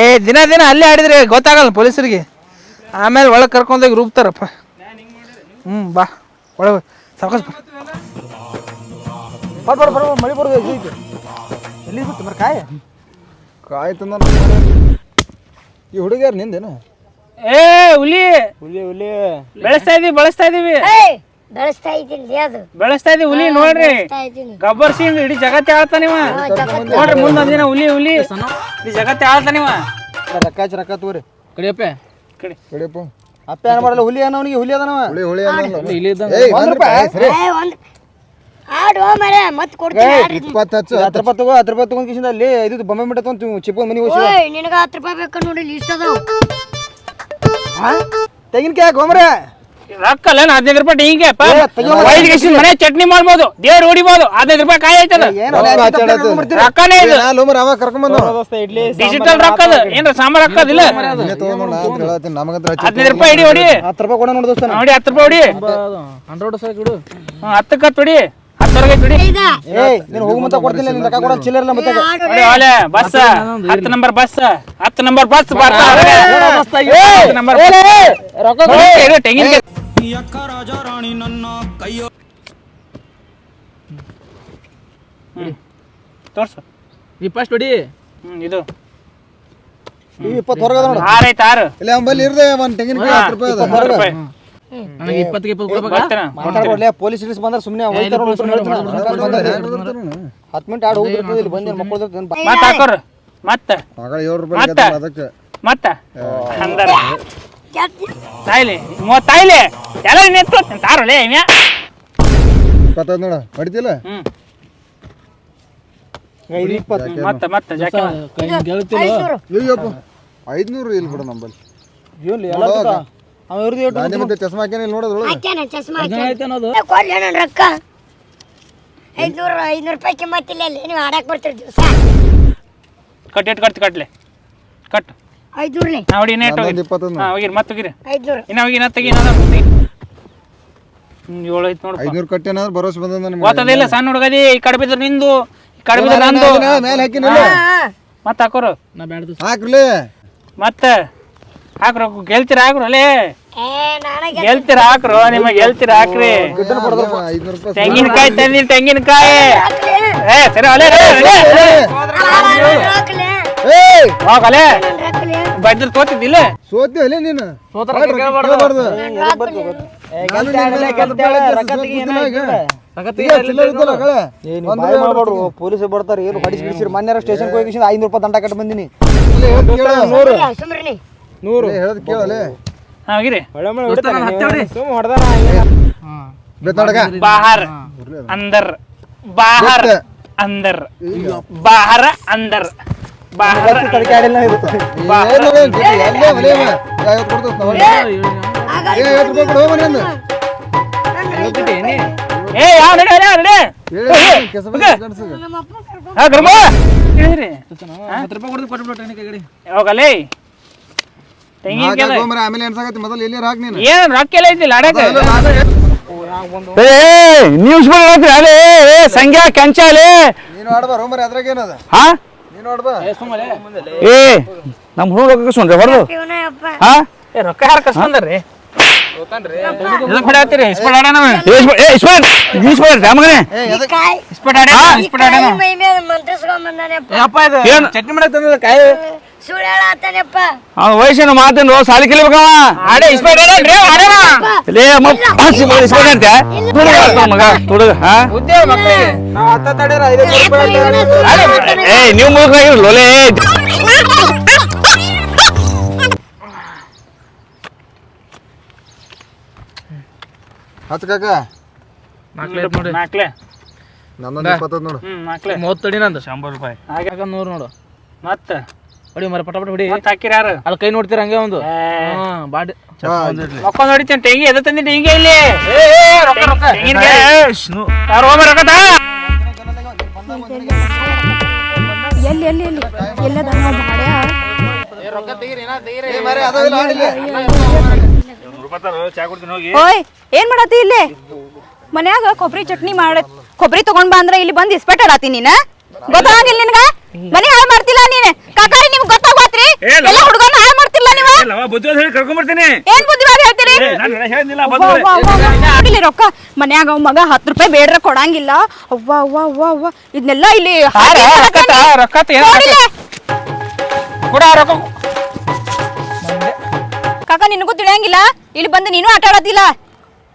ಏ ದಿನ ದಿನ ಅಲ್ಲೇ ಆಡಿದ್ರೆ ಗೊತ್ತಾಗಲ್ಲ ಪೊಲೀಸರಿಗೆ. ಆಮೇಲೆ ಒಳಗೆ ಕರ್ಕೊಂಡೋಗಿ ರೂಪ್ತಾರಪ್ಪ ಹ್ಞೂ ಬಾ. ಒಳಗೆ ಸಾವಕಾಶ ಮಳೆ ಬರ್ಬೇಕು ಐತೆ? ಎಲ್ಲಿ ಬಿತ್ತು ಮರ ಕಾಯ? ಕಾಯಿ ತಂದ ಈ ಹುಡುಗ್ಯಾರ ನಿಂದೇನು? ಏ ಹುಲಿ. ಹುಲಿ ಹುಲಿ. ಬೆಳೆಸ್ತಾ ಇದೀವಿ ಬಳಸ್ತಾ ಇದೀವಿ. ಬೆಳೆಸ್ತಾ ಇದೀನಿ ಅದು. ಬೆಳೆಸ್ತಾ ಇದೀವಿ ಹುಲಿ ನೋಡ್ರಿ. ಗಬ್ಬರ್ ಸಿಂಗ್ ಇಡೀ ಜಗತ್ತೆ ಆಳ್ತಾನಿವ ನೋಡ್ರಿ ಮುಂದಿನ ದಿನ ಹುಲಿ ಹುಲಿ. ಇಡೀ ಜಗತ್ತೆ ಆಳ್ತಾನಿವ ರೊಕ್ಕ ಹಚ್ಚಿ ರೊಕ್ಕ ತಗೋರಿ. ಕಡಿಯಪ್ಪ. ಕಡಿ. ಕಡಿಯಪ್ಪ. ಅಪ್ಪ ಏನ್ ಮಾಡಲ್ಲ ಹುಲಿ ಏನೋ ಅವನಿಗೆ ಹುಲಿ ಅದನವ. ಹುಲಿ ಹುಲಿ ಇಲ್ಲಿ ಏಯ್ ಒಂದ್ ರೂಪಾಯಿ ಏ ಒಂದು ಆಡು ಮರ ಮತ್ತೆ ಕೊಡ್ತೀನಿ ಆಡ್ರಿ. ಇಪ್ಪತ್ತು ಹಚ್ಚು ಹತ್ತು ರೂಪಾಯಿ ತಗೋ ಹತ್ತು ರೂಪಾಯಿ ತಗೊಂಡ್ ಕಿಸಿಂದ ಅಲ್ಲಿ ಇದು ಬೊಮ್ಮೆ ಮಿಟ್ಟ ತಗೊಂಡ್ ಚಿಪ್ಪು ಮನಿ ಹೋಗಿ ಓಯ್ ನಿನಗ ಹತ್ತು ರೂಪಾಯಿ ಬೇಕು ನೋಡಿ ಇಷ್ಟ ಅದಾವ. ತೆಗಿನಕಾಯಿ ಗೋಮ್ರೆ ರೊಕ್ಕಲ್ಲ ಹದಿನೈದು ರೂಪಾಯಿ ಹಿಂಗೆ ಐದು ಗೆಸಿನ ಮನೆ ಚಟ್ನಿ ಮಾಡ್ಬೋದು ದೇವ್ರು ಹೊಡಿಬೋದು ಹದಿನೈದು ರೂಪಾಯಿ ಕಾಯಿ ಆಯ್ತದ. ರೊಕ್ಕನೇ ಇದು. ಲೋಮರ್ ಅವ ಕರ್ಕೊಂಬಂದು ಡಿಜಿಟಲ್ ರೊಕ್ಕ ಏನ್ರ ಸಾಮಾನ್ ರೊಕ್ಕ ಅದಿಲ್ಲ ಹದಿನೈದು ರೂಪಾಯಿ ಇಡಿ ಹೊಡಿ. ಹತ್ತು ರೂಪಾಯಿ ಕೊಡ ನೋಡಿ ದೋಸ್ತ ನೋಡಿ ಹತ್ತು ರೂಪಾಯಿ ಹೊಡಿ. ಹಂಡ್ರೆಡ್ ಸಾಕು ಇಡು ಹ್ಮ್, ಹತ್ತಕ್ಕೆ ಹತ್ತು ಹೊಡಿ. ಹತ್ತವರೆಗೆ ಹೊಡಿ. ಇದ ಏಯ್ ನೀನು ಹೋಗು ಮತ್ತೆ ಕೊಡ್ತಿಲ್ಲ ನಿನ್ ರೊಕ್ಕ ಕೊಡ ಚಿಲ್ಲರ್ ಇಲ್ಲ ಮತ್ತೆ. ಆಡು ನೋಡಿ ಒಲೆ ಬಸ್. ಹತ್ತು ನಂಬರ್ ಬಸ್. ಹತ್ತು ನಂಬರ್ ಬಸ್ ಬರ್ತಾ ಹತ್ತು ನಂಬರ್ ರೊಕ್ಕ ರಾಣಿ ತೋರ್ಸು ನೀ ಫಸ್ಟ್ ಹೊಡಿ ಹ್ಮ್ ಇದು ಇವು ಇಪ್ಪತ್ತು ಹೊರಗದ ನೋಡು ಆರು ಐತೆ ಆರು ಇಲ್ಲ ಅಂಬಲ್ಲಿ ಇರ್ದೆ ಒಂದ್ ತೆಂಗಿನಕಾಯಿ ಹತ್ತು ರೂಪಾಯಿ ಅದ ಹತ್ತು ರೂಪಾಯಿ ನನಗೆ ಇಪ್ಪತ್ತಿಗೆ ಇಪ್ಪತ್ತು ಕೊಡ್ಬೇಕಾ ಬರ್ತೇನೆ ಪೊಲೀಸ್ ಬಂದ್ರೆ ಸುಮ್ಮನೆ ಹೋಗ್ತಾರ ಹತ್ತು ಮಿನಿಟ್ ಆಡು ಹೋಗ್ತಿರ್ತದೆ ಇಲ್ಲಿ ಬಂದು ಮಕ್ಕಳು ಮತ್ತ ಹಾಕೋರ್ ಮತ್ತ ಮಗಳ ಏಳು ರೂಪಾಯಿ ಮತ್ತೆ? ಅದಕ್ಕೆ ಮತ್ತ ಅಂದರ. ತಾಯ್ಲಿ ಮೂವತ್ತಾಯ್ಲಿ ಎಲ್ಲ ನೆತ್ತು ತಾರಲೆ ಇವ್ಯಾ ಇಪ್ಪತ್ತೈದು ನೋಡ ಹೊಡಿತಿಲ್ಲ ಹ್ಮ್. ಮತ್ತ ಮತ್ತ ಜಾಕೆ ಐದ್ನೂರು. ಅಯ್ಯಪ್ಪ ಐದ್ನೂರು ಇಲ್ಲಿ ಬಿಡು ನಂಬಲ್ಲಿ? ಗಾಂಧಿ ಮತ್ತೆ ಚಸ್ಮಾ ಹಾಕ್ಯಾನ ಇಲ್ಲಿ ನೋಡೋದು ಹಾಕ್ಯಾನ ಚಸ್ಮಾ ಹಾಕ್ಯಾನ. ಏ, ಕೊಡ್ಲಿ ನನ್ನ ರೊಕ್ಕ. ಐದ್ನೂರು ಐದ್ನೂರು ರೂಪಾಯಿ ಕಿಮ್ಮತ್ತಿಲ್ಲ ಅಲ್ಲಿ. ನೀವು ಆಡಕ್ಕೆ ಬರ್ತೀರಿ ದಿವಸ. ಕಟ್ ಎಟ್ ಕಟ್ ಕಟ್ಲೆ. ಕಟ್. ಐದ್ನೂರ್ಲಿ ನಾ ಹೊಡಿ ನೆಟ್ ಹೋಗಿ ನಂದೊಂದು ಇಪ್ಪತ್ತೊಂದು ಹಾ ಹೋಗಿರಿ ಮತ್ತೆ ಹೋಗಿರಿ ಐದ್ನೂರು ಇನ್ನ ಹೋಗಿ ಇನ್ನ ತೆಗಿ ಇನ್ನೊಂದು ತೆಗಿ. ಹ್ಮ್ ಏಳು ಐತ್ ನೋಡು ಐದ್ನೂರು ಕಟ್ಟೇನಾದ್ರು ಭರೋಸೆ ಬಂದ ನಿಮ್ಗೆ ಗೊತ್ತದಿಲ್ಲ ಸಣ್ಣ ಹುಡುಗದಿ ಈ ಕಡೆ ಬಿದ್ರೆ ನಿಂದು ಈ ಕಡೆ ಬಿದ್ರೆ ನಂದು ಮೇಲೆ ಹಾಕಿನ ಮತ್ತೆ ಹಾಕೋರು ನಾ ಬ್ಯಾಡ್ದು ಹಾಕ್ಲಿ ಮತ್ತೆ ಹಾಕ್ರು ಗೆಲ್ತೀರ ಹಾಕ್ರು ಅಲ್ಲೇ ಏ ನನಗೆ ಗೆಲ್ತೀರ ಹಾಕ್ರು ನಿಮಗೆ ಗೆಲ್ತೀರ ಹಾಕ್ರಿ ಐದ್ನೂರು ರೂಪಾಯಿ ತೆಂಗಿನಕಾಯಿ ತಂದಿನ ತೆಂಗಿನಕಾಯಿ ಏ ಸರಿ ಅಲ್ಲೇ ಹಾಕ್ಲಿ ಏಯ್! ಹೋಗಲೇ? ಹಾಕ್ಲಿ ಬಡ್ದ್ರ ತೋತಿದ್ದಿಲ್ಲ ಸೋತಿ ಅಲ್ಲೇ ನೀನು ಸೋತರ ಕೇಳಬಾರ್ದು ಹಾಕ್ಲಿ ಮಾಡ್ಬಾರ್ದು ಪೊಲೀಸ್ ಬರ್ತಾರೆ. ಏನು ಹೊಡಿಸಿ ಬಿಡಿಸಿರಿ ಮೊನ್ನೆ ಸ್ಟೇಷನ್ ಹೋಗಿ ಐನೂರು ರೂಪಾಯಿ ದಂಡ ಕಟ್ಟ ಬಂದಿನಿ. ನೂರು. ಹೇಳೋದು ಕೇಳಲೆ. ಹಾ ಹೋಗಿರಿ. ಬೇತ್ ನೋಡಕ ಬಾಹರ್ ಅಂದರ್. ಬಾಹರ್. ಅಂದರ್. ಬಾಹರ ಅಂದರ್. ನಾವು ಸಂಖ್ಯಾ ಕಂಚಾಲೆ. ನೀನು ಆಡ್ಬಾರ ಮರ ಅದ್ರಾಗ ಏನದ? ಹಾ? ಏ ನಮ್ಮ ಹುಡುಗ ರೊಕ್ಕ ಕಸ್ಕೊಂಡ್ರಿ ಹೊಡೆದು ಹಾ? ಏ ರೊಕ್ಕ ಯಾರು ಕಸ್ಕೊಂಡ್ರಿ ಚಟ್ನಿ ಮಾಡಕ್ ಕಾಯಿ? ವಯಸ್ಸಿನ ಮಾತೇನು ಸಾಲಿ ಕಲಿಬೇಕವ ಇಸ್ಪಟ್ ಲೇ ಅಂತೆ. ಮಗ ಹಾ? ಏ ನೀವು ಮುಳುಕಾಗಿರ್ಲೋ ಲೇ. ಹತ್ತು ಕಾಕ. ನಾಲ್ಕ್ಲೆ ನನ್ನೊಂದು ಇಪ್ಪತ್ತೈದು ನೋಡು. ಹ್ಮ್ ನಾಲ್ಕ್ಲೆ ಮೂವತ್ತು ತಡಿ ನಂದು. ಶಂಬರ್ ರೂಪಾಯಿ. ಹಾಗೆ ನೂರು ನೋಡು. ಮತ್ತ? ಹೊಡಿ ಮರ ಪಟಪಟ ಪಟ ಹೊಡಿ ಮತ್ತ ಹಾಕಿರ ಯಾರು ಅಲ್ಲಿ ಕೈ ನೋಡ್ತೀರ ಹಂಗೆ ಒಂದು ಏ, ಹಾ ಬಾಡಿ ಮಕ್ಕೊಂದ್ ಹೊಡಿತೀನಿ ತೆಂಗಿ ಎದ ತಂದಿದ್ದೆ ಹಿಂಗೆ ಇಲ್ಲಿ ಯಾರು ಹೋಗ್ಬ. ಎಲ್ಲಿ ಎಲ್ಲಿ ಎಲ್ಲಿ ಎಲ್ಲದ. ಓಯ್ ಏನ್ ಮಾಡತ್ತಿ ಇಲ್ಲಿ ಮನ್ಯಾಗ ಕೊಬ್ಬರಿ ಚಟ್ನಿ ಮಾಡ ಕೊಬ್ಬರಿ ತಗೊಂಡ್ ಬಾ ಅಂದ್ರ ಇಲ್ಲಿ ಬಂದ್ ಇಸ್ಪೆಟ್ ಆಡತಿ ನೀನ ಗೊತ್ತಾಗಿಲ್ಲ ನಿನ್ಗ ಮನೆ ಹಾಳು ಮಾಡ್ತಿಲ್ಲ ನೀನೆ? ಕಾಕಾರಿ ನಿಮ್ಗೆ ಗೊತ್ತಾಗೋತ್ರಿ? ಏ, ಲವ. ಎಲ್ಲ ಹುಡುಗನ ಹಾಳು ಮಾಡ್ತಿಲ್ಲ ನೀವು? ಲವ ಬುದ್ಧಿವಾದ ಹೇಳಿ ಕರ್ಕೊಂಡ್ ಬರ್ತೀನಿ. ಏನ್ ಬುದ್ಧಿವಾದ ಹೇಳ್ತೀರಿ? ನಾನು ಬಂದ್ರೆ ಅವ್ವ, ಅವ್ವ, ಅವ್ವ. ರೊಕ್ಕ. ಮನ್ಯಾಗ ಅವ್ ಮಗ ಹತ್ತು ರೂಪಾಯಿ ಬೇಡ್ರ ಕೊಡಂಗಿಲ್ಲ. ಅವ್ವ ಅವ್ವ ಅವ್ವ ಅವ್ವ. ಇದನ್ನೆಲ್ಲ ಇಲ್ಲಿ ಹಾಕಿ ರೊಕ್ಕತ್ತ ರೊಕ್ಕತ್ತ ಏನ್ ನೋಡಿಲ್ಲಿ. ಕೂಡ ರೊಕ್ಕ. ಕಾಕ ನಿನಗೂ ತಿಳಿಯಂಗಿಲ್ಲ? ಇಲ್ಲಿ ಬಂದು ನೀನು ಆಟ ಆಡೋದಿಲ್ಲ.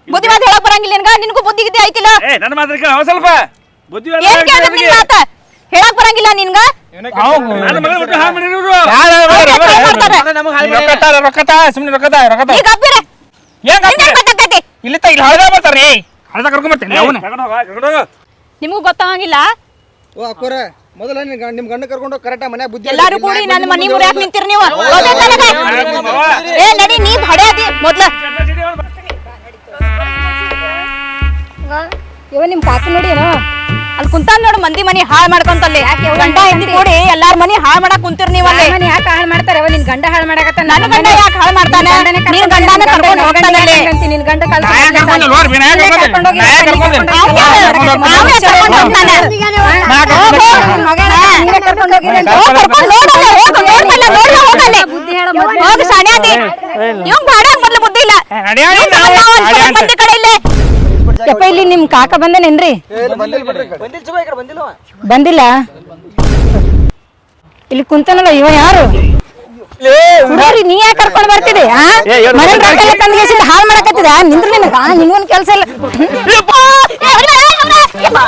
ಬುದ್ಧಿವಾದ ಹೇಳಕ್ ಬರಂಗಿಲ್ಲ ನಿನ್ಗ? ನಿನಗೂ ಬುದ್ಧಿ ಗಿದ್ದಿ ಐತಿಲ್ಲ. ಏ ನನ್ನ ಮಾತ್ರ ಕೇಳ ಸ್ವಲ್ಪ. ಬುದ್ಧಿವಾದ ಏನ್ ಕೇಳ್ದ ನಿನ್ ಮಾತ? ಹೇಳಕ್ ಬರಂಗಿಲ್ಲ ನಿನ್ಗ? ನಮಗೆ ಗೊತ್ತಾಗಂಗಿಲ್ಲ? ಓ ಅಕ್ಕೋರ ಮೊದಲ ನಿಮ್ ಗಂಡ- ಕರ್ಕೊಂಡು ಕರೆಕ್ಟ್ ಮನ್ಯಾಗ ಬುದ್ಧಿ ಎಲ್ಲಾರು ಕೂಡಿ ನನ್ನ ಮನಿ ಮುರಿಯಾಕ ನಿಂತಿರ್ ನೀವು? ಏ ನಡಿ ನೀ ಭಡೆ ಅದಿ ಮೊದ್ಲ ಇವ ನಿಮ್ ಕಾಕ ನೋಡಿ ಏನೋ. ಕುಂತಾನ ನೋಡು ಮಂದಿ ಮನಿ ಹಾಳ್ ಮಾಡ್ಕೊಂತಲ್ಲಿ. ಗಂಡ ಹೆಂಡತಿ ಕೂಡಿ ಎಲ್ಲಾರ ಮನಿ ಹಾಳ್ ಮಾಡಕ್ ಕುಂತಿರ್ ನೀವ್ ಅಲ್ಲಿ? ಮನೆ ಯಾಕೆ ಹಾಳ್ ಮಾಡ್ತಾರೆ? ಅವ ನಿನ್ ಗಂಡ ಹಾಳ್ ಮಾಡಕತ್ತ ನನ್ನ ಗಂಡ ಯಾಕೆ ಹಾಳ್ ಮಾಡ್ತಾನೆ? ನೀನ್ ಗಂಡನ ಕರ್ಕೊಂಡು ಹೋಗ್ತಾನೆ. ನಿನ್ ಗಂಡ ಬುದ್ಧಿ ಇಲ್ಲ. ಯಪ್ಪ ಇಲ್ಲಿ ನಿಮ್ ಕಾಕ ಬಂದನೇನ್ರಿ? ಬಂದಿಲ್ಲ? ಇಲ್ಲಿ ಕುಂತನಲ್ಲ ಇವ ಯಾರು? ಹುಡುಗ್ರಿ ನೀ ಯಾಕೆ ಕರ್ಕೊಂಡು ಬರ್ತಿದಿ ಮನೆ ರೊಕ್ಕ ತಂದ್ಗೇಸಿ ಹಾಳು ಮಾಡಕತ್ತಿದ ನಿಂದ್ರ ನಿನಗ ನಿನ್ಗೊಂದ್ ಕೆಲಸ ಇಲ್ಲ. ಯಪ್ಪಾ!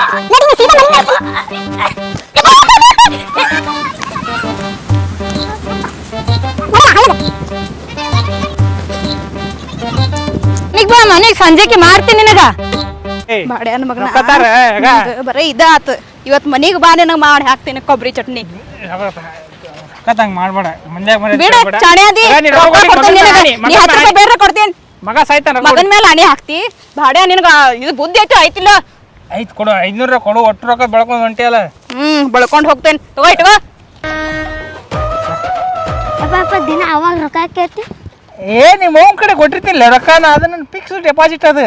ಮನೆಗೆ ಬಾ ಮನೆಗೆ ಸಂಜೆಗೆ ಮಾಡ್ತೀನಿ ನಿನಗ. ಬಾಡ್ಯಾನ ಮಗನ. ಇದು ಬರೀ ಇದ ಆತು ಇವತ್ ಮನಿಗ್ ಬಾ ನಿನಗ್ ಮಾಡಿ ಹಾಕ್ತೀನಿ ಕೊಬ್ಬರಿ ಚಟ್ನಿ. ಕತ್ತಂಗ್ ಮಾಡ್ಬೇಡ. ಮನೆ ಬಿಡ ಮಗ, ರೊಕ್ಕ ರೊಕ್ಕ ಕೊಡ್ತೀನಿ ಮಗನ್ ನಿನಗ. ಮಗನ್ ನೀ ಹತ್ತು ರೂಪಾಯಿ ಬೇರೆ ಕೊಡ್ತೀನಿ. ಮಗ ಸಾಯ್ತಾನ ಮಗನ್ ಮೇಲೆ ಅಣಿ ಹಾಕ್ತಿ. ಬಾಡ್ಯ ನಿನಗ ಇದು ಬುದ್ಧಿ ಐತಿ ಐತಿಲ್ಲ. ಐತ್ ಕೊಡು ಐದ್ನೂರ ಕೊಡು ಒಟ್ಟು ರೊಕ್ಕ ಬೆಳ್ಕೊಂಡ್ ಹೊಂಟಿಯಲ್ಲ. ಹ್ಮ್ ಬಳ್ಕೊಂಡ್ ಹೋಗ್ತೇನೆ. ತಗೋ ಇಟ್ಕೋ. ದಿನ ಅವಾಗ ರೊಕ್ಕ ಹಾಕೈತಿ ಏ ನಿಮ್ಮ ಅವ್ನ ಕಡೆ ಕೊಟ್ಟಿರ್ತಿಲ್ಲ ರೊಕ್ಕ ನಾ ಅದನ್ನ ಫಿಕ್ಸ್ ಡೆಪಾಸಿಟ್ ಅದು.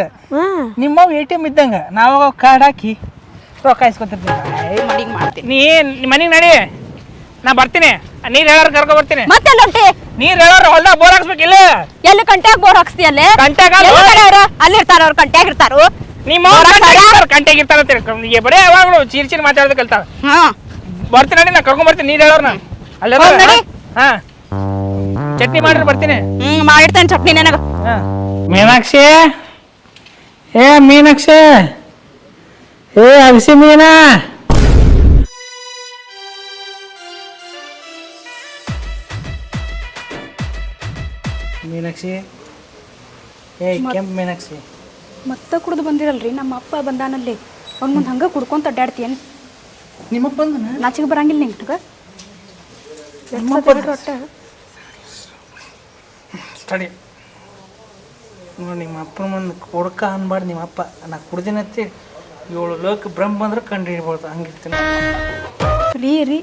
ನಿಮ್ಮ ಎ ಟಿ ಎಂ ಇದ್ದಂಗ. ನಾವು ಕಾರ್ಡ್ ಹಾಕಿ ರೊಕ್ಕ ಇಸ್ಕೊತಿರ್ತೀವಿ ಮಡಿಗ್ ಮಾಡ್ತೀನಿ. ನೀ ನಿಮ್ಮ ಮನೆಗೆ ನಡಿ. ನಾ ಬರ್ತೀನಿ. ನೀರ್ ಹೇಳಾರ ಕರ್ಕೊ ಬರ್ತೀನಿ. ಮತ್ತೆ ಲೊಟ್ಟಿ? ನೀರ್ ಹೇಳೋರ್ ಹೊಲ್ದಾಗ ಬೋರ್ ಹಾಕ್ಸ್ಬೇಕಿಲ್ಲ ಎಲ್ಲಿ ಕಂಟ್ಯಾಗ ಬೋರ್ ಹಾಕ್ಸ್ತಿ ಅಲ್ಲಿ ಕಂಟ್ಯಾಗ ಅಲ್ಲಿ ಇರ್ತಾರ ಅವ್ರು? ಕಂಟ್ಯಾಗ ಇರ್ತಾರು. ನಿಮ್ಮ ಕಂಟ್ಯಾಗ ಇರ್ತಾರ ಅಂತ ಬರೇ ಯಾವಾಗಲೂ ಚೀರ್ ಚೀರ್ ಮಾತಾಡೋದು ಕಲ್ತಾರ ಹಾ ಬರ್ತೀನಿ ನಡಿ ನಾ ಕರ್ಕೊಂಡ್ ಬರ್ತೀನಿ ನೀರ್ ಹೇಳೋರ್ನ ಅಲ್ಲೇ ಹಾ. ಚಟ್ನಿ ಮಾಡ್ರಿ ಬರ್ತೀನಿ. ಹ್ಮ್ ಮಾಡಿರ್ತೇನೆ ಚಟ್ನಿ ನನಗ. ಹಾ. ಮೀನಾಕ್ಷಿ? ಏ ಮೀನಾಕ್ಷಿ? ಏ ಅಗಸಿ ಮೀನಾ? ಮೀನಾಕ್ಷಿ? ಏ ಕೆಂಪು ಮೀನಾಕ್ಷಿ. ಮತ್ತೆ ಕುಡ್ದು ಬಂದಿರಲ್ರಿ ನಮ್ಮ ಅಪ್ಪ ಬಂದಾನಲ್ಲಿ. ಅವ್ನ ಮುಂದೆ ಹಂಗ ಕುಡ್ಕೊಂತ ಅಡ್ಡಾಡ್ತೀಯನ್? ನಿಮ್ಮಪ್ಪ ಬಂದನ? ನಾಚಿಗೆ ಬರಂಗಿಲ್ಲ ನಿಂಗೆ ಸ್ಟಡಿ ನೋಡಿ ನಿಮ್ಮ ಅಪ್ಪನ ಮುಂದೆ ಕೊಡ್ಕ ಅನ್ಬಾರ್ದು ನಿಮ್ಮ ಅಪ್ಪ. ನಾ ಕುಡ್ದಿನತ್ತಿ ಏಳು ಲೋಕ ಬ್ರಹ್ಮ ಅಂದ್ರೆ ಕಂಡು ಹಿಡ್ಬೋದು ಹಂಗಿರ್ತೀನಿ ರೀ ರೀ.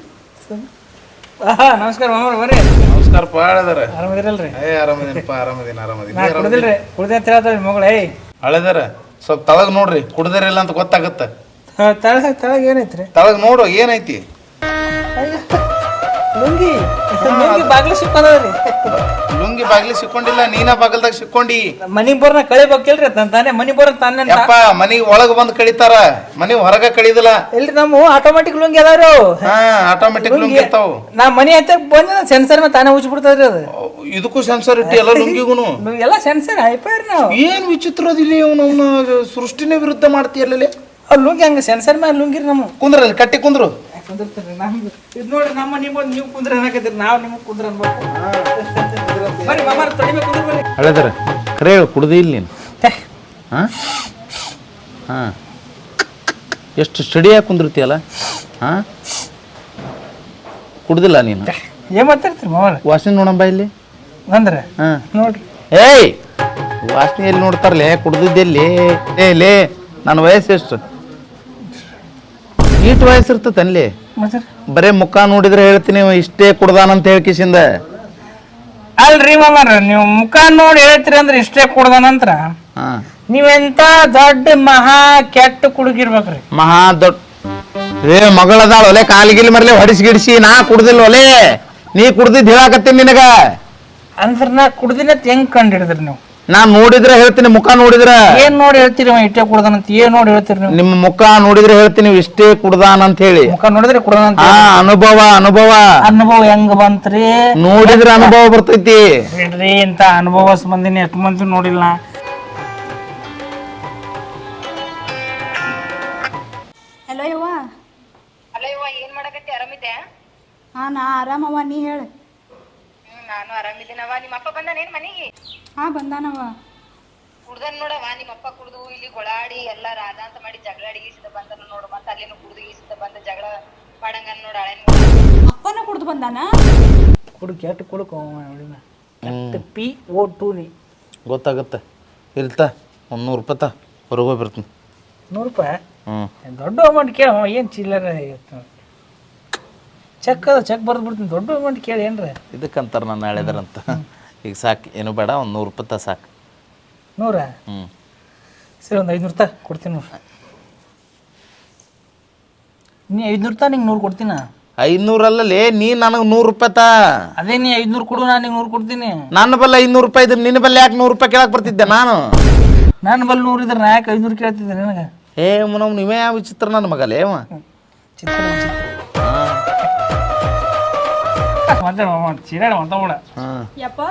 ಆಹಾ ನಮಸ್ಕಾರ ಮಾಮರ ಬರ್ರಿ. ನಮಸ್ಕಾರ ಪಾಳದಾರ ಆರಾಮದಿರಲ್ರಿ? ಏ ಆರಾಮದಿನಪ್ಪ ಆರಾಮದಿನ ಆರಾಮದಿನ. ನಾ ಕುಡ್ದಿಲ್ರಿ ಕುಡ್ದೆ ಅಂತ ಹೇಳ್ತಾಳೆ ಮಗಳು. ಏಯ್. ಹಳೆದಾರ? ಸ್ವಲ್ಪ ತಳಗ್ ನೋಡ್ರಿ ಕುಡ್ದಿರಿಲ್ಲ ಅಂತ ಗೊತ್ತಾಗತ್ತ. ತಳಗ ತಳಗ ಏನೈತ್ರಿ? ತಳಗ್ ನೋಡು ಏನೈತಿ? ಲುಂಗಿ ಲುಂಗಿ ಬಾಗ್ಲು ಸಿಕ್ಕಂದ್ರಿ ಲುಂಗಿ ಬಾಗಿಲಿ ಸಿಕ್ಕೊಂಡಿಲ್ಲ ನೀನ ಬಾಗಿಲ್ದಾಗ ಸಿಕ್ಕೊಂಡಿ. ಮನಿಗ್ ಬರ್ನ ಕಳಿಬೇಕಿಲ್ರಿ ತನ್ ತಾನೇ ಮನಿ ಬರ ತಾನೇ. ಯಪ್ಪ ಮನಿಗ್ ಒಳಗ್ ಬಂದ್ ಕಳಿತಾರ ಮನಿ ಹೊರಗ ಕಳಿದಿಲ್ಲ. ಇಲ್ರಿ ನಮ್ಮ ಆಟೋಮೆಟಿಕ್ ಲುಂಗಿ ಎಲ್ಲಾರು ಅವು. ಹಾ ಆಟೋಮೆಟಿಕ್ ಲುಂಗಿ. ಇರ್ತಾವ. ನಾ ಮನಿ ಹತ್ತ ಬಂದ ಸೆನ್ಸರ್ ಮೇಲೆ ತಾನೇ ಉಚ್ಚ ಬಿಡ್ತದ್ರಿ ಅದು. ಇದಕ್ಕೂ ಸೆನ್ಸರ್ ಇಟ್ಟಿ ಎಲ್ಲ ಲುಂಗಿಗೂನು. ಲುಂಗಿ ಎಲ್ಲ ಸೆನ್ಸರ್ ಹೈಪರ್ ನಾವು. ಏನ್ ವಿಚಿತ್ರ ಅದಿಲ್ಲ ಅವನು ಸೃಷ್ಟಿನೇ ವಿರುದ್ಧ ಮಾಡ್ತೀಯಲ್ಲ ಆ ಲುಂಗಿ ಹಂಗ ಸೆನ್ಸರ್ ಮೇಲೆ ಲುಂಗಿರಿ ನಮ್ಮ ಕುಂದ್ರಲ್ಲಿ ಕಟ್ಟಿ ಕುಂದ್ರು. ಕುಂದಿರ್ತೀರಿ ನಮ್ದು ಇದು ನೋಡ್ರಿ ನಮ್ಮ ನಿಮ್ಮ ನೀವು ಕುಂದ್ರ ಅನ್ನಕತ್ತೀರಿ ನಾವು ನಿಮಗೆ ಕುಂದ್ರ ಅನ್ಬೇಕು. ಬರ್ರಿ ಮಾಮಾರ ತೊಡಿಮೆ ಕುಂದ್ರ ಬರ್ರಿ. ಹಳೆದರ ಕರೆ ಹೇಳು ಕುಡ್ದು ಇಲ್ಲ ನೀನು. ಹಾಂ? ಹಾಂ. ಎಷ್ಟು ಸ್ಟಡಿಯಾಗಿ ಕುಂದಿರ್ತೀಯಲ್ಲ? ಹಾಂ? ಕುಡ್ದಿಲ್ಲ ನೀನು. ಏನ್ ಮಾತಾಡ್ತೀರಿ ಮಾಮಾರ? ವಾಸನೆ ನೋಡಂಬ ಇಲ್ಲಿ. ಅಂದ್ರೆ ಹಾಂ. ನೋಡ್ರಿ. ಏಯ್! ವಾಸನೆ ಎಲ್ಲಿ ನೋಡ್ತಾರಲೇ? ಕುಡ್ದಿದ್ದೆಲ್ಲಿ ಏ ಲೇ ನನ್ನ ವಯಸ್ಸು ಎಷ್ಟು? ಈಟ್ ವಯಸ್ಸು ಇರ್ತೈತೆ ಅಲ್ಲಿ. ಬರೇ ಮುಖ ನೋಡಿದ್ರೆ ಹೇಳ್ತೀನಿ ಇವ ಇಷ್ಟೇ ಕುಡ್ದಾನಂತ ಹೇಳ್ಕಿಸಿಂದ ಅಲ್ರಿ ಮಾಮಾರ ನೀವು ಮುಖ ನೋಡಿ ಹೇಳ್ತೀರಿ ಅಂದ್ರೆ ಇಷ್ಟೇ ಕುಡ್ದ ನಂತರ ಹಾಂ. ನೀವೆಂತ ದೊಡ್ಡ ಮಹಾ ಕೆಟ್ಟ ಕುಡುಗಿರ್ಬೇಕ್ರಿ. ಮಹಾ ದೊಡ್ಡ ಏ ಮಗಳದಾಳ ಒಲೆ ಕಾಲಿಗಿಲ್ ಮರ್ಲೆ ಹೊಡಿಸಿ ಗಿಡಿಸಿ ನಾ ಕುಡ್ದಿಲ್ಲ ಒಲೆ. ನೀ ಕುಡ್ದಿದ್ ಹೇಳಾಕತ್ತೀನಿ ನಿನಗ. ಅಂದ್ರ ನಾ ಕುಡ್ದಿನ ಹೆಂಗ್ ಕಂಡು ಹಿಡಿದ್ರಿ ನೀವು? ನಾ ನೋಡಿದ್ರೆ ಹೇಳ್ತೀನಿ ಮುಖ ನೋಡಿದ್ರೆ. ಏನ್ ನೋಡಿ ಹೇಳ್ತೀರಿ ಅವ ಇಟ್ಟೆ ಕುಡ್ದಾನಂತ? ಏನ್ ನೋಡಿ ಹೇಳ್ತೀರಿ ನೀವು? ನಿಮ್ಮ ಮುಖ ನೋಡಿದ್ರೆ ಹೇಳ್ತೀನಿ ಇಷ್ಟೇ ಕುಡ್ದಾನ ಅಂತ ಹೇಳಿ ಮುಖ ನೋಡಿದ್ರೆ ಕುಡ್ದಾನಂತ? ಹಾ ಅನುಭವ ಅನುಭವ. ಅನುಭವ ಹೆಂಗ್ ಬಂತ್ರಿ? ನೋಡಿದ್ರೆ ಅನುಭವ ಬರ್ತೈತಿ. ಬಿಡ್ರಿ ಇಂತ ಅನುಭವ ಸಂಬಂಧಿನ ಎಷ್ಟು ಮಂದಿ ನೋಡಿಲ್ಲ. ನಾ. ಹಲೋ ಯವ್ವ. ಹಲೋ ಇವ ಏನ್ ಮಾಡಕತ್ತಿ? ಆರಾಮಿದ್ದೆ ಹಾ ನಾ ಆರಾಮವ್ವ ನೀ ಹೇಳು. ನಾನು ಆರಾಮಿದ್ದೀನವ ನಿಮ್ಮ ಅಪ್ಪ ಬಂದಾನೇನ್ ಮನೆಗೆ? ಹಾ ಬಂದಾನವ್ವ. ಕುಡ್ದನ್ ನೋಡವ ನಿಮ್ಮ ಅಪ್ಪ ಕುಡ್ದು ಇಲ್ಲಿ ಗೊಳಾಡಿ ಎಲ್ಲ ರಾಧ ಅಂತ ಮಾಡಿ ಜಗಳ ಗೀಸಿದ ಬಂದನ ನೋಡು. ಮತ್ತೆ ಅಲ್ಲಿನೂ ಕುಡ್ದು ಗೀಸಿದ ಬಂದ ಜಗಳ ಮಾಡಂಗನ್ ನೋಡ ಅಪ್ಪನ ಕುಡ್ದು ಬಂದಾನ? ಕುಡು ಕೆಟ್ಟ ಕುಡುಕ ಕೆಟ್ಟ ಪಿ ಓ ಟೂ ನೀ ಗೊತ್ತಾಗತ್ತೆ. ಇರ್ತ ಒಂದ್ ನೂರು ರೂಪಾಯಿ ತ. ಹೊರಗೆ ಹೋಗಿ ಬರ್ತೀನಿ. ನೂರು ರೂಪಾಯಿ? ಹ್ಮ್. ದೊಡ್ಡ ಅಮೌಂಟ್ ಕೇಳ ಏನು ಚಿಲ್ಲರ ಚೆಕ್ ಅದ ಚೆಕ್ ಬರ್ದು ಬಿಡ್ತೀನಿ ದೊಡ್ಡ ಅಮೌಂಟ್ ಕೇಳಿ ಏನ್ರಿ? ಇದಕ್ಕಂತಾರ ನಾನು ಹೇಳಿದ್ರಂತ ಈಗ ಸಾಕು ಏನು ಬೇಡ ಒಂದು ನೂರು ರೂಪಾಯಿ ತ ಸಾಕು. ನೂರ? ಹ್ಞೂ ಸರಿ ಒಂದು ಐದುನೂರು ತಾ ಕೊಡ್ತೀನಿ ನೋಡ್ರಿ. ನೀ ಐದುನೂರು ತಾ ನಿಂಗೆ ನೂರು ಕೊಡ್ತೀನ? ಐನೂರಲ್ಲೇ ನೀ ನನಗೆ ನೂರು ರೂಪಾಯಿ ತಾ. ಅದೇ ನೀ ಐದುನೂರು ಕೊಡು ನಾನು ನಿಂಗೆ ನೂರು ಕೊಡ್ತೀನಿ. ನನ್ನ ಬಲ್ಲ ಐನೂರು ರೂಪಾಯಿ ಇದ್ರೆ ನಿನ್ನ ಬಲ್ಲ ಯಾಕೆ ನೂರು ರೂಪಾಯಿ ಕೇಳಕ್ ಬರ್ತಿದ್ದೆ ನಾನು? ನನ್ನ ಬಲ್ಲ ನೂರು ಇದ್ರೆ ನಾ ಯಾಕೆ ಐದುನೂರು ಕೇಳ್ತಿದ್ದೆ ನನಗೆ? ಏ ನಾವು ನೀವೇ ವಿಚಿತ್ರ ನನ್ನ ಮಗಲೇ ಚಿತ್ರ ಮತ್ತೆ ಚಿರಾಡ ಮಾತಾಡ ಯಪ್ಪ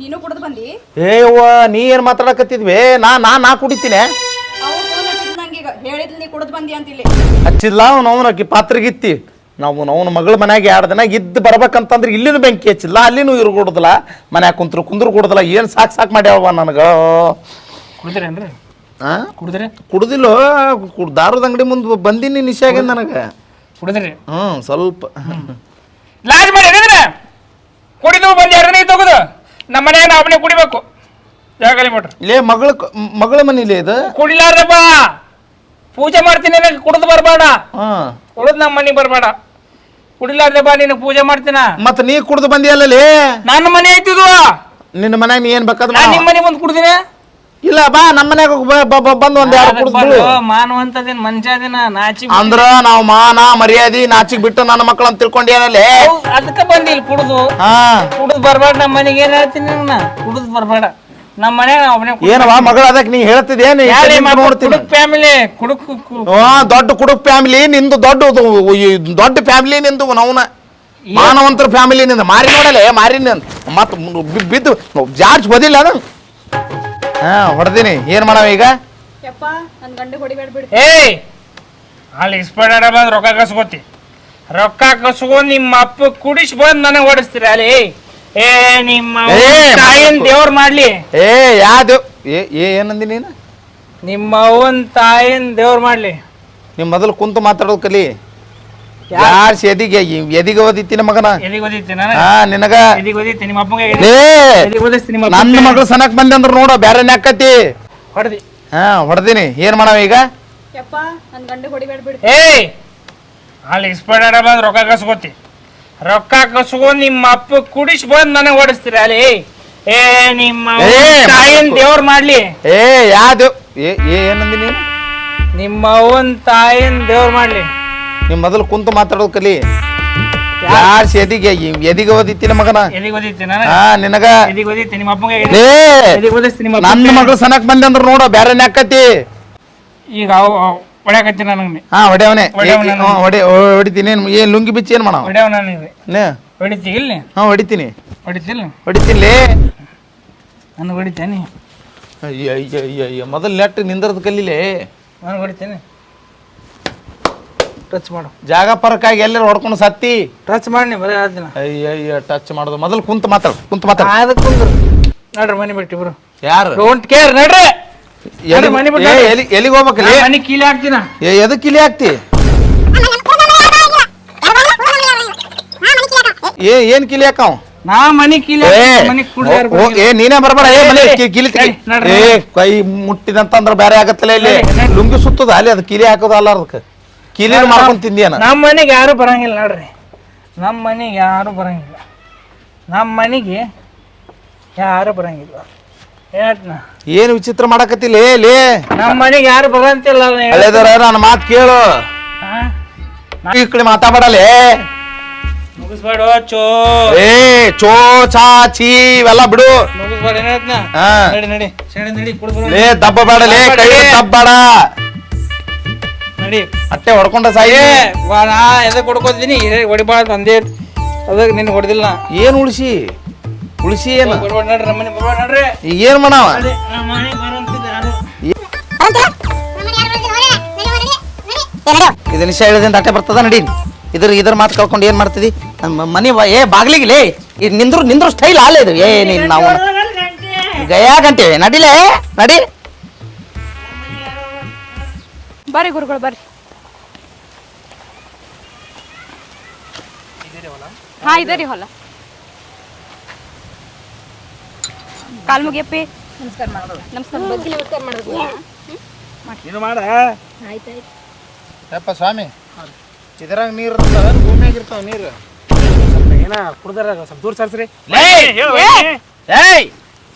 ನೀನು ಕುಡ್ದು ಬಂದಿ? ಏವ್ವ ನೀ ಏನು ಮಾತಾಡಕತ್ತಿದ್ವಿ? ನಾ ನಾ ನಾ ಕುಡಿತೀನಿ. ಅವ ಫೋನ್ ಹಚ್ಚಿದ್ ನಂಗೀಗ ಹೇಳಿದ್ಲು ನೀ ಕುಡ್ದು ಬಂದಿ ಅಂತ ಇಲ್ಲಿ ಹಚ್ಚಿಲ್ಲ ಅವ್ನು ಪಾತ್ರೆಗಿತ್ತಿ ನಾವು ಅವನ ಮಗಳ ಮನ್ಯಾಗ ಎರಡು ದಿನ ಇದ್ದು ಬರ್ಬೇಕಂತಂದ್ರೆ ಇಲ್ಲಿನೂ ಬೆಂಕಿ ಹಚ್ಚಿಲ್ಲ ಅಲ್ಲಿನೂ ಇರು ಕೊಡುದಿಲ್ಲ ಮನ್ಯಾಗ ಕುಂತ್ರು ಕುಂದ್ರು ಕೊಡುದಿಲ್ಲ ಏನು ಸಾಕು ಸಾಕು ಮಾಡ್ಯಾವ ನನಗೆ? ಕುಡಿದ್ರೇನ್ರಿ ಆ? ಕುಡಿದ್ರಿ? ಕುಡ್ದಿಲ್ಲ? ಕುಡ್ ದಾರದ ಅಂಗಡಿ ಮುಂದೆ ಬಂದೀನಿ ನಿಶಾಗ ನನಗೆ? ಕುಡಿದ್ರಿ. ಹ್ಞೂ ಸ್ವಲ್ಪ. ಲಾಜ್ ಮಾಡಿ ಎದನ್ನ ಕುಡಿದು ಬಂದು ಎರಡನೇ ತಗೋದು. ನಮ್ಮ ಮನ್ಯಾಗ ನಾವನೇ ಒಬ್ಬನೇ ಕುಡಿಬೇಕು. ಜಾಗಲಿ ಮಾಡ್ರಿ ಇಲ್ಲೇ ಮಗಳ ಮಗಳ ಮನೇಲಿ ಇದು? ಕುಡಿಲಾರ್ದಪ್ಪ. ಪೂಜೆ ಮಾಡ್ತೀನಿ ನನಗೆ ಕುಡಿದು ಬರಬೇಡ. ಹಾ. ಕುಡಿದು ನಮ್ಮ ಮನೆಗೆ ಬರಬೇಡ. ಕುಡಿಲಾರ್ದಪ್ಪ ನೀನು ಪೂಜೆ ಮಾಡ್ತೀನ? ಮತ್ತೆ ನೀ ಕುಡ್ದು ಲೇ? ನನ್ನ ಮನೆ ಐತಿದು ನಿನ್ನ ಮನ್ಯಾಗ ನೀ ಏನು ಬೇಕಾದ್ರೆ ನಾನು ನಿಮ್ಮ ಮನೆ ಬಂದು ಕುಡ್ದಿನ? ಇಲ್ಲ ಬಾ ನಮ್ಮ ಮನ್ಯಾಗ ಬಂದು ಒಂದ್ ಎರಡು ಕುಡ್ದು ಮಾನವಂತದೇನ್ ಮನುಷ್ಯ ಅದೇನ ನಾಚಿ ಅಂದ್ರ ನಾವು ಮಾನ ಮರ್ಯಾದಿ ನಾಚಿಕ್ ಬಿಟ್ಟು ನನ್ನ ಮಕ್ಕಳು ಅಂತ ತಿಳ್ಕೊಂಡೇನಲ್ಲೇ ಅದಕ್ಕೆ ಬಂದಿ ಇಲ್ಲಿ ಕುಡ್ದು. ಹಾ. ಕುಡ್ದು ಬರಬೇಡ ನಮ್ಮ ಮನೆಗೆ ಏನ್ ಹೇಳ್ತೀನಿ ನಿನ್ನ ಕುಡ್ದು ಬರಬೇಡ. ನಮ್ಮ ಮನೆ ಒಬ್ಬನೇ ಏನವ ಮಗಳ ಅದಕ್ಕೆ ನೀ ಹೇಳ್ತಿದ್ದೇನು ನೋಡ್ತೀನಿ. ಕುಡುಕ್ ಫ್ಯಾಮಿಲಿ ಕುಡುಕ್ ದೊಡ್ಡ ಕುಡುಕ್ ಫ್ಯಾಮಿಲಿ ನಿಂದು ದೊಡ್ಡ ದೊಡ್ಡ ಫ್ಯಾಮಿಲಿ ನಿಂದು ನವನ. ಮಾನವಂತರ ಫ್ಯಾಮಿಲಿ ನಿಂದ. ಮಾರಿ ನೋಡಲೇ ಮಾರಿ ಮತ್ ಬಿದ್ದು ಜಾರ್ಜ್ ಬದಿಲ್ಲ ಅದು? ಹಾ ಹೊಡೆದಿನಿ. ಏನ್ ಮಾಡವ ಈಗ? ಯಪ್ಪ ನನ್ ಗಂಡ ಹೊಡಿಬೇಡ ಬಿಡು. ಏಯ್! ಅಲ್ಲಿ ಇಸ್ಪಡಾಡ ಬಂದ್ ರೊಕ್ಕ ಕಸ್ಕೋತಿ. ರೊಕ್ಕ ಕಸ್ಕೊಂಡ್ ನಿಮ್ಮ ಅಪ್ಪ ಕುಡಿಸ್ ಬಂದ್ ನನಗೆ ಓಡಿಸ್ತೀರ ಅಲ್ಲಿ. ಏ ನಿಮ್ಮ ಏ, ತಾಯಿನ ದೇವ್ರ ಮಾಡ್ಲಿ. ಏ ಯಾವ್ದು ಏ ಏ ಏನಂದಿ ನೀನು? ನಿಮ್ಮ ಅವನ್ ತಾಯಿನ ದೇವ್ರ ಮಾಡ್ಲಿ. ನಿಮ್ ಮೊದಲು ಕುಂತು ಮಾತಾಡೋದು ಕಲಿ. ಯಾರ್ ಎದಿಗೆ ಎದಿಗೆ ಓದಿತ್ತಿನ ಮಗನ? ಹಾ ನಿನಗ? ನನ್ನ ಮಗಳು ಸನಕ್ ಬಂದೆ ಅಂದ್ರ ನೋಡ ಬ್ಯಾರೆ ನಾಕತಿ ಹೊಡೆದಿ. ಹಾ ಹೊಡೆದಿನಿ. ಏನ್ ಮಾಡವ ಈಗ? ಯಪ್ಪ ನನ್ ಗಂಡ ಹೊಡಿಬೇಡ ಬಿಡು. ಏಯ್! ಅಲ್ಲಿ ಇಸ್ಪಡಾಡ ಬಂದ್ ರೊಕ್ಕ ಕಸ್ಕೋತಿ. ರೊಕ್ಕ ಕಸ್ಕೊಂಡ್ ನಿಮ್ಮ ಅಪ್ಪ ಕುಡಿಸ್ ಬಂದ್ ನನಗೆ ಓಡಿಸ್ತೀರ ಅಲ್ಲಿ. ಏ ನಿಮ್ಮ ಏ, ತಾಯಿನ ದೇವ್ರ ಮಾಡ್ಲಿ. ಏ ಯಾವ್ದು ಏ ಏ ಏನಂದಿ ನೀನು? ನಿಮ್ಮ ಅವನ್ ತಾಯಿನ ದೇವ್ರ ಮಾಡ್ಲಿ. ನಿಮ್ ಮೊದಲು ಕುಂತು ಮಾತಾಡೋದು ಕಲಿ. ಯಾರ್ ಎದಿಗೆ ಎದಿಗೆ ಓದಿತ್ತಿನ ಮಗನ? ಎದಿಗೆ ಓದಿತ್ತಿ ನಾನು? ಹಾ ನಿನಗ? ಎದಿಗೆ ಓದಿತ್ತಿ ನಿಮ್ಮ ಅಪ್ಪಗೆ ಏ ಎದಿಗೆ ನಿಮ್ಮ ನನ್ನ ಮಗಳು ಸನಕ್ ಬಂದೆ ಅಂದ್ರ ನೋಡ ಬ್ಯಾರೆ ನಾಕತಿ ಈಗ ಹೊಡ್ಯಾಕತ್ತಿ ನನಗೆ ಹಾ ಹೊಡೆಯವನೆ. ಹೊಡೆ ಹೊಡಿತೀನಿ. ಏನ್ ಲುಂಗಿ ಬಿಚ್ಚಿ ಏನ್ ಮಾಡವ? ಮೊದಲ್ ನನಗೆ ನೇ? ಹೊಡಿತಿ ಇಲ್ಲಿ? ಹಾ ಹೊಡಿತೀನಿ. ಹೊಡಿತಿಲ್ಲ? ಅಯ್ಯ ಅಯ್ಯ ಅಯ್ಯ ಅಯ್ಯ ಮೊದಲು ನೆಟ್ ನಿಂದ್ರದ ಕಲ್ಲಿಲೆ ನಾನು ಹೊಡಿತೇನೆ. ಟಚ್ ಮಾಡು. ಜಾಗ ಪರಕ್ಕಾಗಿ ಎಲ್ಲರೂ ಹೊಡ್ಕೊಂಡು ಸತ್ತಿ. ಟಚ್ ಮಾಡಿ ನೀವು ಬರೀ ಹೇಳ್ತೀನಿ ಅಯ್ಯ ಅಯ್ಯ ಟಚ್ ಮಾಡೋದು. ಮೊದಲು ಕುಂತ ಮಾತಾಡು ಕುಂತ ಮಾತಾಡು. ಅದಕ್ಕೆ ಕುಂದ್ರು. ನಡ್ರಿ ಮನೆ ಬಿಟ್ಟು ಇಬ್ರು. ಯಾರು? ಡೋಂಟ್ ಕೇರ್ ನಡ್ರಿ. ಎಲ್ಲಿ ಮನೆ ಬಿಟ್ಟು ಏ, ಎಲ್ಲಿ ಎಲ್ಲಿಗೆ ಹೋಗ್ಬೇಕಲ್ಲಿ ಮನೆ ಕೀಲಿ ಹಾಕ್ತೀನ. ಏ ಎದಕ್ಕೆ ಇಲ್ಲಿ ಹಾಕ್ತಿ? ಏ ಏನ್ ಕಿಲಿ ಹಾಕವ್ ನಾ ಮನೆ ಕೀಲಿ ಏ ಮನೆ ಓ, ಓ, ಏ ನೀನೇ ಬರಬೇಡ ಏ ಮನೆ ಕಿ- ಕಿಲಿ ತೆಗಿ. ಏ, ನಡ್ರಿ. ಏ ಕೈ ಮುಟ್ಟಿದಂತಂದ್ರ ಬೇರೆ ಆಗತ್ತಲ್ಲ ಇಲ್ಲಿ? ನಡ್ರಿ. ಲುಂಗಿ ಸುತ್ತದ ಅಲ್ಲಿ ಅದು ಕಿಲಿ ಹಾಕೋದು ಅಲ್ಲ ಅದಕ್ಕೆ. ಕಿಲಿ ಮಾಡ್ಕೊಂಡು ತಿಂದಿಯಾನ? ನಮ್ಮ ಮನೆಗೆ ಯಾರು ಬರಂಗಿಲ್ಲ ನೋಡ್ರಿ. ನಮ್ಮ ಮನೆಗೆ ಯಾರು ಬರಂಗಿಲ್ಲ. ನಮ್ಮ ಮನೆಗೆ ಯಾರು ಬರಂಗಿಲ್ಲ. ಹೇಳ್ತೀನ ಏನ್ ವಿಚಿತ್ರ ಮಾಡಕತ್ತಿಲ್ಲ ಲೇ. ಲೇ ನಮ್ಮ ಮನೆಗೆ ಯಾರು ಬರಂತಿಲ್ಲ ಹಳೆದರ ನನ್ನ ಮಾತು ಕೇಳು. ಈ ಕಡೆ ಮಾತಾಡಲೇ ಮುಗಿಸ್ಬೇಡ ಚೋ. ಏ ಚೋ ಚಾ ಚೀ ಇವೆಲ್ಲ ಬಿಡು. ಮುಗಿಸ್ಬೇಡ ಹಾ. ನಡಿ ನಡಿ. ನಡಿ ಕುಡ್ದು ಲೇ ದಬ್ಬ ಬೇಡಲೇ ಕೈ ದಬ್ಬಾಡ ನಡಿ ಅಟ್ಟೆ ಹೊಡ್ಕೊಂಡ ಸಾಯಿ ವಾ ನಾ ಎದಕ್ ಹೊಡ್ಕೋತೀನಿ ಹೊಡಿಬಾರ್ದು ಅಂದೇ ಅದಕ್ಕೆ ನಿನ್ನ ಹೊಡೆದಿಲ್ಲ ಏನು ಉಳಿಸಿ? ಉಳಿಸಿ ಏನು? ನಡ್ರಿ ನಮ್ಮನೆ ಬರ್ಬೇಡ ನಡ್ರಿ. ಈಗ ಏನ್ ಮಾಡವ ಇದು ಹೇಳಿದಿಂದ ಅಟ್ಟೆ ಬರ್ತದ ನಡಿ. ಇದ್ರ ಇದ್ರ ಮಾತು ಕಳ್ಕೊಂಡು ಏನ್ ಮಾಡ್ತಿದಿ? ನಮ್ಮ ಮನೆ ಬಾ- ಏ ಬಾಗ್ಲಿಗಿಲೇ ಇದು ನಿಂದ್ರು ನಿಂದ್ರು ಸ್ಟೈಲ್ ಆಲೆ ಇದು. ಏ ನೀನ್ ನಾವು ಗಯಾ ಗಂಟೆ. ನಡಿಲೇ ನಡಿ. ಬರ್ರಿ ಗುರುಗಳು ಬರ್ರಿ. ಹಾ ಇದರಿ ಹೊಲ. ಕಾಲ್ ಮುಗಿಯಪ್ಪಿ. ನಮಸ್ಕಾರ ನಮಸ್ಕಾರ. ಇದು ಮಾಡ. ಯಪ್ಪ ಸ್ವಾಮಿ ಇದ್ರಾಗ ನೀರು ಇರ್ತಾವ ಭೂಮಿಯಾಗ ಇರ್ತಾವ ನೀರು. ಏನ ಕುಡ್ದಾರ ಸ್ವಲ್ಪ ದೂರ ಸರ್ಸ್ರಿ. ಏಯ್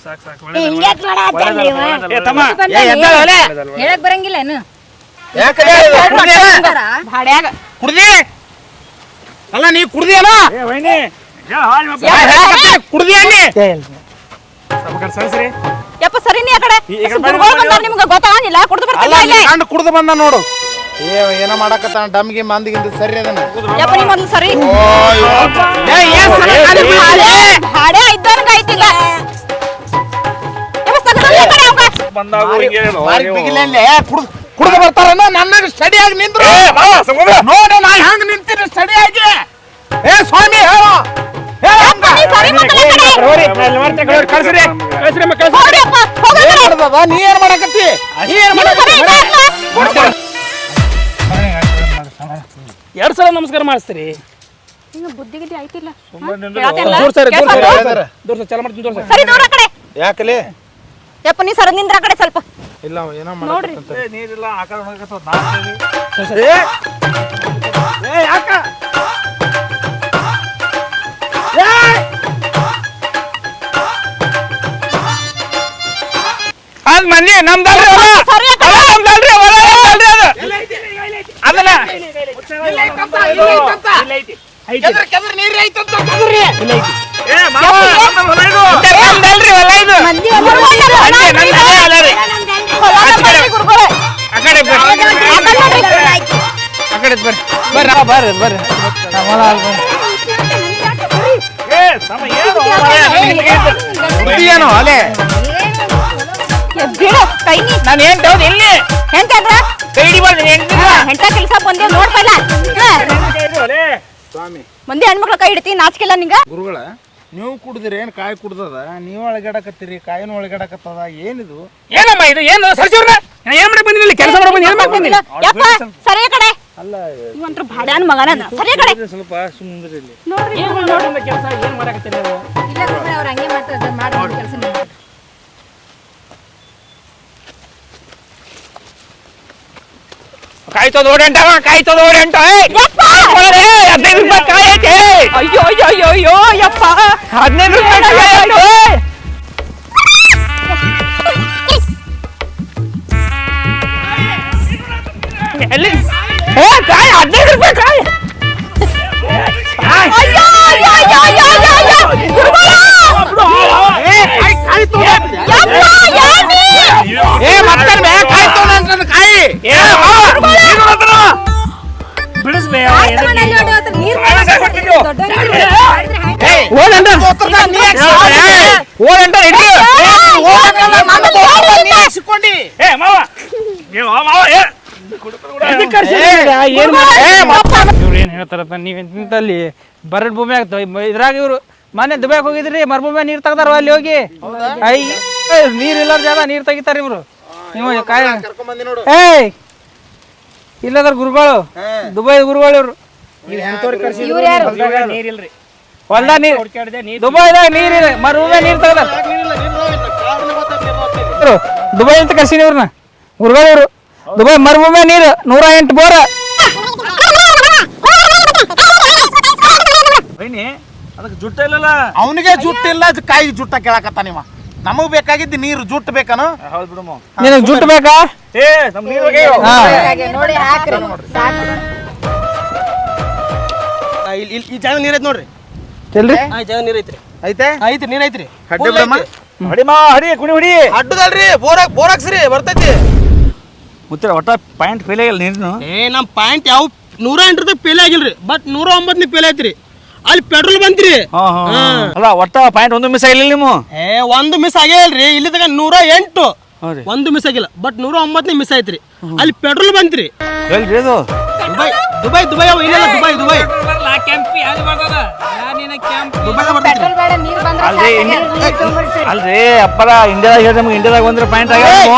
ಸಾಕ್ ತಮ್ಮ ಹೇಳಕ್ ಬರಂಗಿಲ್ಲ ಏನು? ಭಾಡ್ಯಾಗ ಕುಡ್ದಿ? ಅಲ್ಲ ನೀ ಕುಡ್ದಿ ಯಪ್ಪ ಸರಿ ನೀ ಆ ಕಡೆ. ನಿಮ್ಗೆ ಕುಡ್ದು ಇಲ್ಲೇ? ಕುಡ್ದು ಬಂದ ನೋಡು. ಏ ಏನ ಮಾಡಕತ್ತಾನ ಡಮ್ಗೆ ಮಂದಿಗಿಂದ ಸರಿ ಅದನ್ನ. ಯಪ್ಪ ನೀ ಮೊದ್ಲು ಸರಿ. ಏ ಏನ್ ಸರಿ ಇದ್ದವನ್ಗ ಐತಿಲ್ಲ. ಬಂದಾಗ ಕುಡ್ದು. ಕುಡ್ದು ಬರ್ತಾರನ್ನ ನನ್ನ ಸ್ಟಡಿ ಆಗಿ ನಿಂದ್ರು. ನೋಡಿ ನಾ ಹೆಂಗ್ ನಿಂತೀನಿ ಸ್ಟಡಿ ಆಗಿ. ಏ ಸ್ವಾಮಿ ಹೇಳು. ನೀ ಏನ್ ನೀ ಏನ್ ಮಾಡಕತ್ತಿ? ನೀ ಏನ್ ಮಾಡಕತ್ತಿ? ಎರಡ್ ಸಲ ನಮಸ್ಕಾರ ಮಾಡಿಸ್ತೀರಿ. ಬುದ್ಧಿಗಿದ್ದಿ ಐತಿಲ್ಲ ದೂರ ಸರಿ ದೂರ ಸರಿ ಚಲ ಮಾಡ್ತೀನಿ ದೂರ ಸರಿ. ಸರಿ ದೂರ ಕಡೆ. ಯಾಕಲೆ? ಯಪ್ಪ ನೀ ಸರ ನಿಂದ್ರ ಕಡೆ ಸ್ವಲ್ಪ ಇಲ್ಲ ಏನೋ ನೋಡ್ರಿ ನೀರಿಲ್ಲ ಏ ಏ ಯಾಕ ಅದ್ ಮಂದಿ ನಮ್ದಲ್ರಿ ಹೊಲ ಸರಿ ಆ ಕಡೆ ಹೊಲ ನಮ್ದಲ್ರಿ ಹೊಲ ನಮ್ದಲ್ರಿ ಅದು ಅದನ್ನ ಏ ಮಾವ, ನಮ್ದು ಹೊಲ ಇದು. ನಮ್ದಲ್ರಿ ಹೊಲ ಇದು ಮಂದಿ ಒಬ್ಬರು ಬಂದಾರ. ಅಂತೆ, ನಮ್ದು ಹೊಲ ಅಲ್ಲ ರೀ. ಹೊಲ ಬರ್ರಿ ಗುರುಗಳೇ. ಆ ಕಡೆ ಆ ಕಡೆ ಬರ್ರಿ. ಬರ್ರಿ ಬರ್ರಿ ಆ, ಬರ್ರಿ ಬರ್ರಿ ನಮ್ಮ ಹೊಲ ಅಲ್ಲ ಬರ್ರಿ. ಏ ಸಮ ಏನು ಹೊಲ ಬಿಡು ಕೈ ನೀ ನಾನು ಏನು ತೌದ್ ಇಲ್ಲಿ ಹೆಂತಂದ್ರ ಕೈ ಹಿಡಿಬಾರ್ದು ಹೆಂಟ ಕೆಲಸ ಬಂದೆ ನೋಡ್ಪಲ್ಲ ಮಂದಿ ಹೆಣ್ಮಕ್ಳ ಕೈ ಹಿಡಿತಿ ನಾಚಿಕೆಲ್ಲ ನಿಂಗ? ಗುರುಗಳ ನೀವು ಕುಡಿದ್ರಿ ಏನ್ ಕಾಯಿ ಕುಡ್ದದ? ನೀವು ಒಳಗಡಕತ್ತೀರಿ ಕಾಯಿನ ಒಳಗಡಕತ್ತದ ಏನಿದು? ಏನಮ್ಮ ಇದು? ಏನು? ಸರ್ಜವ್ರ ಏನ್ ಮಾಡಿ ಬಂದಿಲ್ಲ ಕೆಲಸ ಮಾಡಿ ಬಂದು ಏನ್ ಮಾಡಿ ಬಂದಿಲ್ಲ ಯಪ್ಪ ಸರಿಯ ಕಡೆ. ಇವಂತ್ರ ಭಾಡ್ಯಾನ ಮಗನ ಅದ. ಸರಿ ಆ ಕಡೆ ಸ್ವಲ್ಪ ಸುಮ್ಮನೆ ಇಲ್ಲಿ. ನೋಡ್ರಿ. ಏನ್ ಕೆಲಸ ಏನ್ ಮಾಡಕತ್ತೀರಿ ನೀವು? ಇಲ್ಲ ಅವ್ರ ಅವ್ರು ಹಂಗೆ ಮಾಡ್ತಾರೆ ಮಾಡಿ ಕೆಲಸ ಕಾಯ್ತದ ಓಡಂಟವ ಕಾಯ್ತದ ಓಡಂಟ ಹದಿನೈದು ರೂಪಾಯಿ ಕಾಯಿ ಐತೆ ಅಯ್ಯೋ ಅಯ್ಯೋ ಅಯ್ಯೋ ಅಯ್ಯೋ ಯಪ್ಪ ಹದಿನೈದು ರೂಪಾಯಿ ಕಾಯಿ ಐತೆ ಎಲ್ಲಿ ಏ ಕಾಯಿ ಹದಿನೈದು ರೂಪಾಯಿ ಕಾಯಿ ಅಯ್ಯೋ ಅಯ್ಯೋ ಅಯ್ಯೋ ಅಯ್ಯೋ? ಏ ಮತ್ತೆ ತಗೊಂಡ್ ಕಾಯಿ. ಬಿಡಿಸ್ಬೇ? ಏನ್ ಇವ್ರು ಏನು ಹೇಳ್ತಾರತ್ತ ನೀವೇನ್ ನಿಂತಲ್ಲಿ ಬರಡ್ ಭೂಮಿ ಆಗ್ತಾವ. ಇದ್ರಾಗ ಇವ್ರು ಮೊನ್ನೆ ದುಬೈಗೆ ಹೋಗಿದ್ರಿ ಮರುಭೂಮಿ ನೀರ್ ತೆಗ್ದಾರ ಅಲ್ಲಿ ಹೋಗಿ? ಐ ನೀರ್ ಇಲ್ಲಾರ ಜಾಗ ನೀರ್ ತೆಗಿತಾರ ಇವ್ರು. ನೀವು ಕಾಯ ನೋಡು. ಏಯ್! ಇಲ್ಲದ್ರ ಗುರುಗಳು ದುಬೈ ಗುರುಗಳು ಇವ್ರು. ನೀರಿಲ್ರಿ ಹೊಲ್ದ ನೀರ್ ದುಬೈದಾಗ ನೀರಿಲ್ಲ ಮರುಭೂಮಿ ನೀರ್ ತೆಗ್ದಾರ. ಇವ್ರು ದುಬೈ ಅಂತ ಕರ್ಸಿನಿ ಇವ್ರನ್ನ ಗುರುಗಳು ಇವ್ರು. ದುಬೈ ಮರುಭೂಮಿ ನೀರು ನೂರ ಎಂಟು ಬೋರ. ಅದಕ್ಕೆ ಜುಟ್ಟ ಇಲ್ಲಲ್ಲ? ಅವನಿಗೆ ಜುಟ್ಟಿಲ್ಲ ಅದು ಕಾಯಿ ಜುಟ್ಟ ಕೇಳಕತ್ತ ನೀವ ನಮಗ್ ಬೇಕಾಗಿದ್ದು ನೀರು ಜುಟ್ಟು ಬೇಕನು? ಹೌದು ಬಿಡಮ್ಮ ನಿನಗೆ ಜುಟ್ಟು ಬೇಕಾ? ಏ ನಮ್ ನೀರು ಹಾ. ನೋಡಿ ಹಾಕ್ರಿ. ಇಲ್ಲಿ ಇಲ್ಲಿ ಈ ಜಾಗ ನೀರ್ ಐತಿ ನೋಡ್ರಿ. ಚೆಲ್ರಿ ಆ ಜಾಗ ನೀರ್ ಐತ್ರಿ. ಐತೆ? ಐತಿ ನೀರ್ ಐತ್ರಿ. ಹಡ್ಡಿ ಬಿಡಮ್ಮ. ಹೊಡಿಮಾ ಹೊಡಿ ಕುಡಿ ಹೊಡಿ. ಅಡ್ಡದಲ್ರಿ ಬೋರ್ ಬೋರ್ ಹಾಕ್ಸ್ರಿ ಬರ್ತೈತಿ. ಮುತ್ತಿರ ಒಟ್ಟ ಪಾಯಿಂಟ್ ಫೇಲ್ ಆಗಿಲ್ಲ ನೀನು ಏ ನಮ್ ಪಾಯಿಂಟ್ ಯಾವ ನೂರ ಎಂಟರದ ಪೇಲೆ ಆಗಿಲ್ರಿ ಬಟ್ ನೂರ ಒಂಬತ್ತನೇ ಪೇಲೆ ಐತ್ರಿ. ಅಲ್ಲಿ ಪೆಟ್ರೋಲ್ ಬಂತ್ರಿ. ಅಲ್ಲ ಒಟ್ಟ ಪಾಯಿಂಟ್ ಒಂದು ಮಿಸ್ ಆಗಿಲ್ಲ ನೀವು ಏ ಒಂದು ಮಿಸ್ ಆಗೇ ಇಲ್ರಿ ಇಲ್ಲಿ ತಗ ನೂರ ಎಂಟು ಒಂದು ಮಿಸ್ ಆಗಿಲ್ಲ. ಬಟ್ ನೂರ ಒಂಬತ್ತನೇ ಮಿಸ್ ಆಯ್ತ್ರಿ. ಅಲ್ಲಿ ಪೆಟ್ರೋಲ್ ಬಂತ್ರಿ. ಎಲ್ರಿ ಇದು? ದುಬೈ ದುಬೈ ದುಬೈ ಅವ ಇಲ್ಲ ದುಬೈ ದುಬೈ. ಅಲ್ರಿ ಅಪ್ಪರ ಇಂಡಿಯಾದಾಗ ಹೇಳಿ ನಮ್ಗೆ ಇಂಡಿಯಾದಾಗ ಬಂದ್ರೆ ಪಾಯಿಂಟ್ ಆಗ್ಯಾವ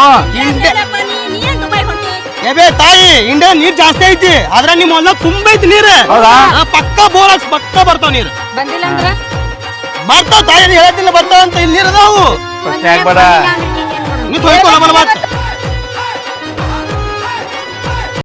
ಏ ಬೇ ತಾಯಿ ಇಂಡಿಯಾ ನೀರ್ ಜಾಸ್ತಿ ಐತಿ ಆದ್ರೆ ನಿಮ್ ಹೊಲ ತುಂಬ ಐತಿ ನೀರ್? ಆ, ಪಕ್ಕ ಬೋರ್ ಹಾಕ್ಸ್ ಪಕ್ಕ ಬರ್ತಾವ ನೀರ್. ಬಂದಿಲ್ಲ ಅಂದ್ರ? ಬರ್ತಾವ ತಾಯಿ ಹೇಳತ್ತಿಲ್ಲ ಬರ್ತಾವ ಅಂತ ಇಲ್ಲಿ ನೀರ್ ಅದಾವು. ಪ್ರಶ್ನೆ ಆಗ್ಬೇಡ. ನೀ ತೊಯ್ಕೊಲ್ಲ ಬರಬಾರ್ದು.